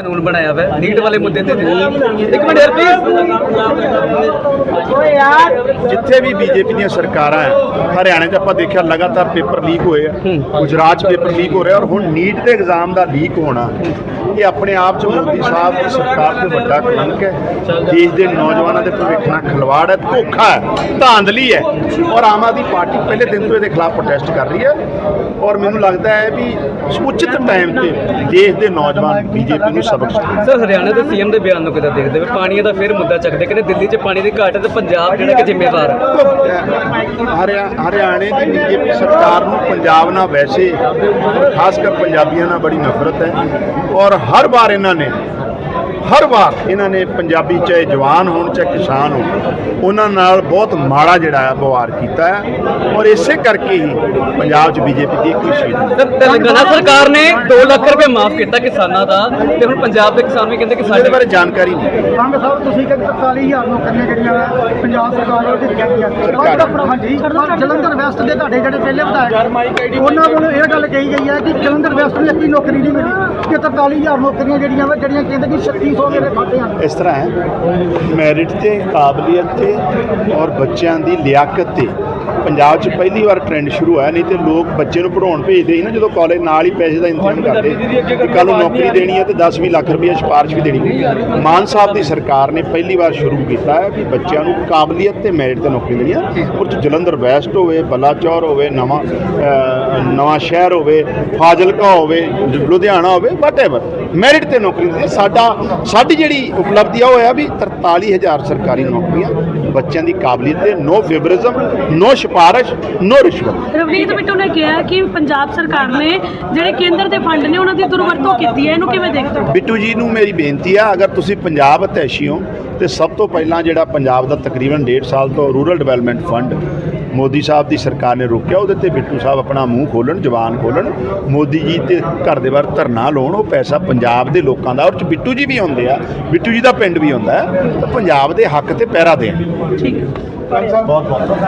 ਕਾਨੂੰਨ ਬਣਾਇਆ ਹੋਇਆ ਨੀਟ ਵਾਲੇ ਮੁੱਦੇ ਤੇ ਇੱਕ ਮਿੰਟ ਯਾਰ ਪਲੀਜ਼ ਜਿੱਥੇ ਵੀ ਬੀਜੇਪੀ ਦੀਆਂ ਸਰਕਾਰਾਂ ਹੈ ਹਰਿਆਣੇ 'ਚ ਆਪਾਂ ਦੇਖਿਆ ਲਗਾਤਾਰ ਪੇਪਰ ਲੀਕ ਹੋਏ ਆ। ਗੁਜਰਾਤ 'ਚ ਪੇਪਰ ਲੀਕ ਹੋ ਰਿਹਾ ਔਰ ਹੁਣ ਨੀਟ ਦੇ ਐਗਜ਼ਾਮ ਦਾ ਲੀਕ ਹੋਣਾ। ਇਹ ਆਪਣੇ ਆਪ 'ਚ ਮੋਦੀ ਸਾਹਿਬ ਦੀ ਸਰਕਾਰ ਤੇ ਵੱਡਾ ਕਲੰਕ ਹੈ। ਦੇਸ਼ ਦੇ ਨੌਜਵਾਨਾਂ ਦੇ ਭਵਿੱਖ ਨਾਲ ਖਿਲਵਾੜ ਹੈ ਧੋਖਾ ਹੈ ਧਾਂਦਲੀ ਹੈ। ਔਰ ਆਮ ਆਦਮੀ ਪਾਰਟੀ ਪਹਿਲੇ ਦਿਨ ਤੋਂ ਇਹਦੇ ਖਿਲਾਫ ਪ੍ਰੋਟੈਸਟ ਕਰ ਰਹੀ ਹੈ। ਔਰ ਮੈਨੂੰ ਲੱਗਦਾ ਹੈ ਵੀ ਉਚਿਤ ਟਾਈਮ ਤੇ ਦੇਸ਼ ਦੇ ਨੌਜਵਾਨ ਬੀਜੇਪੀ ਨੂੰ ਸਬਕ ਸਿਖਾਉਣ। ਸਰ ਹਰਿਆਣਾ ਦੇ ਸੀਐਮ ਦੇ ਬਿਆਨ ਨੂੰ ਕਿਦਾਂ ਦੇਖਦੇ ਹੋ ਪਾਣੀ ਦਾ ਫਿਰ ਮੁੱਦਾ ਚੱਕਦੇ ਕਹਿੰਦੇ ਦਿੱਲੀ 'ਚ ਪਾਣੀ ਦੀ ਘਾਟ ਹੈ ਤੇ ਪੰਜਾਬ ਜਿਹੜਾ ਕਿ ਜ਼ਿੰਮੇਵਾਰ ਹੈ? ਹਰਿਆ ਹਰਿਆਣੇ ਦੀ ਬੀਜੇਪੀ ਸਰਕਾਰ ਨੂੰ ਪੰਜਾਬ ਨਾਲ ਵੈਸੇ ਖਾਸ ਕਰ ਪੰਜਾਬੀਆਂ ਨਾਲ ਬੜੀ ਨਫ਼ਰਤ ਹੈ। ਔਰ ਹਰ ਵਾਰ ਇਹਨਾਂ ਨੇ ਹਰ ਵਾਰ ਇਹਨਾਂ ਨੇ ਪੰਜਾਬੀ ਚਾਹੇ ਜਵਾਨ ਹੋਣ ਚਾਹੇ ਕਿਸਾਨ ਹੋਣ ਉਹਨਾਂ ਨਾਲ ਬਹੁਤ ਮਾੜਾ ਜਿਹੜਾ ਹੈ ਵਿਵਹਾਰ ਕੀਤਾ ਹੈ ਔਰ ਇਸੇ ਕਰਕੇ ਹੀ ਪੰਜਾਬ 'ਚ ਬੀਜੇਪੀ ਦੀ ਇੱਕ ਸ਼ੀਟ ਤੇਲੰਗਾਨਾ ਸਰਕਾਰ ਨੇ 2 ਲੱਖ ਰੁਪਏ ਮਾਫ ਕੀਤਾ ਕਿਸਾਨਾਂ ਦਾ ਤੇ ਹੁਣ ਪੰਜਾਬ ਦੇ ਕਿਸਾਨ ਵੀ ਕਹਿੰਦੇ ਕਿ ਸਾਡੇ ਬਾਰੇ ਜਾਣਕਾਰੀ ਨਹੀਂ। ਸੰਘ ਸਾਹਿਬ ਤੁਸੀਂ ਕਿ 45000 ਨੌਕਰੀਆਂ ਜਿਹੜੀਆਂ ਪੰਜਾਬ ਸਰਕਾਰ ਵੱਲੋਂ ਦਿੱਤੀਆਂ ਗਈਆਂ ਹਾਂਜੀ ਜਲੰਧਰ ਵੈਸਟ ਦੇ ਤੁਹਾਡੇ ਜਿਹੜੇ ਪਹਿਲੇ ਵਿਧਾਇਕ ਉਹਨਾਂ ਵੱਲੋਂ ਇਹ ਗੱਲ ਕਹੀ ਗਈ ਹੈ ਕਿ ਜਲੰਧਰ ਵੈਸਟ ਨੂੰ ਇੱਕ ਨੌਕਰੀ ਨਹੀਂ ਮਿਲੀ ਕਿ 43000 ਨੌਕਰੀਆਂ ਜਿਹੜੀਆਂ ਵਾ ਜਿਹੜੀਆਂ ਕਹਿੰਦੇ ਕਿ 3600 ਮੇਰੇ ਖਾਤੇ ਹਨ। ਇਸ ਤਰ੍ਹਾਂ ਹੈ ਮੈਰਿਟ ਤੇ ਕਾਬਲੀਅਤ ਤੇ ਔਰ ਬੱਚਿਆਂ ਦੀ ਲਿਆਕਤ ਤੇ। ਪੰਜਾਬ 'ਚ ਪਹਿਲੀ ਵਾਰ ਟ੍ਰੈਂਡ ਸ਼ੁਰੂ ਹੋਇਆ ਨਹੀਂ ਤੇ ਲੋਕ ਬੱਚੇ ਨੂੰ ਪੜਾਉਣ ਭੇਜਦੇ ਸੀ ਨਾ ਜਦੋਂ ਕਾਲਜ ਨਾਲ ਹੀ ਪੈਸੇ ਦਾ ਇੰਤਜ਼ਾਮ ਕਰਦੇ। ਕਿ ਕੱਲ ਨੂੰ ਨੌਕਰੀ ਦੇਣੀ ਹੈ ਤੇ 10-20 ਲੱਖ ਰੁਪਏ ਸਿਫਾਰਿਸ਼ ਵੀ ਦੇਣੀ ਮਾਨ ਸਾਹਿਬ ਦੀ ਸਰਕਾਰ ਨੇ ਪਹਿਲੀ ਵਾਰ ਸ਼ੁਰੂ ਕੀਤਾ ਹੈ ਕਿ ਬੱਚਿਆਂ ਨੂੰ ਕਾਬਲੀਅਤ ਤੇ ਮੈਰਿਟ ਤੇ ਨੌਕਰੀ ਦੇਣੀ ਹੈ। ਉਹ 'ਚ ਜਲੰਧਰ ਵੈਸਟ ਹੋਵੇ ਬਲਾਚੌਰ ਹੋਵੇ ਨਵਾਂ ਨਵਾਂ ਸ਼ਹਿਰ ਹੋਵੇ ਫਾਜ਼ਿਲਕਾ ਹੋਵੇ ਲੁਧਿਆਣਾ ਹੋਵੇ ਵਾਟਐਵਰ ਮੈਰਿਟ ਤੇ ਨੌਕਰੀ ਦਿੰਦੇ ਸਾਡਾ ਸਾਡੀ ਜਿਹੜੀ ਉਪਲਬਧੀ ਆ ਉਹ ਹੈ ਵੀ 43000 ਸਰਕਾਰੀ ਨੌਕਰੀਆਂ ਬੱਚਿਆਂ ਦੀ ਕਾਬਲੀਅਤ ਤੇ। ਨੋ ਫੇਵਰਿਜ਼ਮ ਨੋ ਸਿਫਾਰਿਸ਼ ਨੋ ਰਿਸ਼ਵਤ। ਰਵਨੀਤ ਬਿੱਟੂ ਨੇ ਕਿਹਾ ਕਿ ਪੰਜਾਬ ਸਰਕਾਰ ਨੇ ਜਿਹੜੇ ਕੇਂਦਰ ਦੇ ਫੰਡ ਨੇ ਉਹਨਾਂ ਦੀ ਦੁਰਵਰਤੋਂ ਕੀਤੀ ਹੈ। ਇਹਨੂੰ ਕਿਵੇਂ ਦੇਖਦੇ ਹੋ? ਬਿੱਟੂ ਜੀ ਨੂੰ ਮੇਰੀ ਬੇਨਤੀ ਆ ਅਗਰ ਤੁਸੀਂ ਪੰਜਾਬ ਅਤੈਸ਼ੀ ਹੋ ਤੇ ਸਭ ਤੋਂ ਪਹਿਲਾਂ ਜਿਹੜਾ ਪੰਜਾਬ ਦਾ ਤਕਰੀਬਨ 1.5 ਸਾਲ ਤੋਂ rural development fund Modi sahib ਦੀ ਸਰਕਾਰ ਨੇ ਰੋਕਿਆ ਉਹਦੇ ਤੇ ਬਿੱਟੂ ਸਾਹਿਬ ਆਪਣਾ ਮੂੰਹ ਖੋਲਣ ਜ਼ਬਾਨ ਖੋਲਣ। ਮੋਦੀ ਜੀ ਤੇ ਘਰ ਦੇ ਬਾਹਰ ਧਰਨਾ ਲਾਉਣ ਉਹ ਪੈਸਾ ਪੰਜਾਬ ਦੇ ਲੋਕਾਂ ਦਾ ਔਰ ਚ ਬਿੱਟੂ ਜੀ ਵੀ ਆਉਂਦੇ ਆ ਬਿੱਟੂ ਜੀ ਦਾ ਪਿੰਡ ਵੀ ਆਉਂਦਾ ਹੈ ਪੰਜਾਬ ਦੇ ਹੱਕ ਤੇ ਪਹਿਰਾ ਦੇਣ। ਠੀਕ ਹੈ। ਬਹੁਤ ਬਹੁਤ।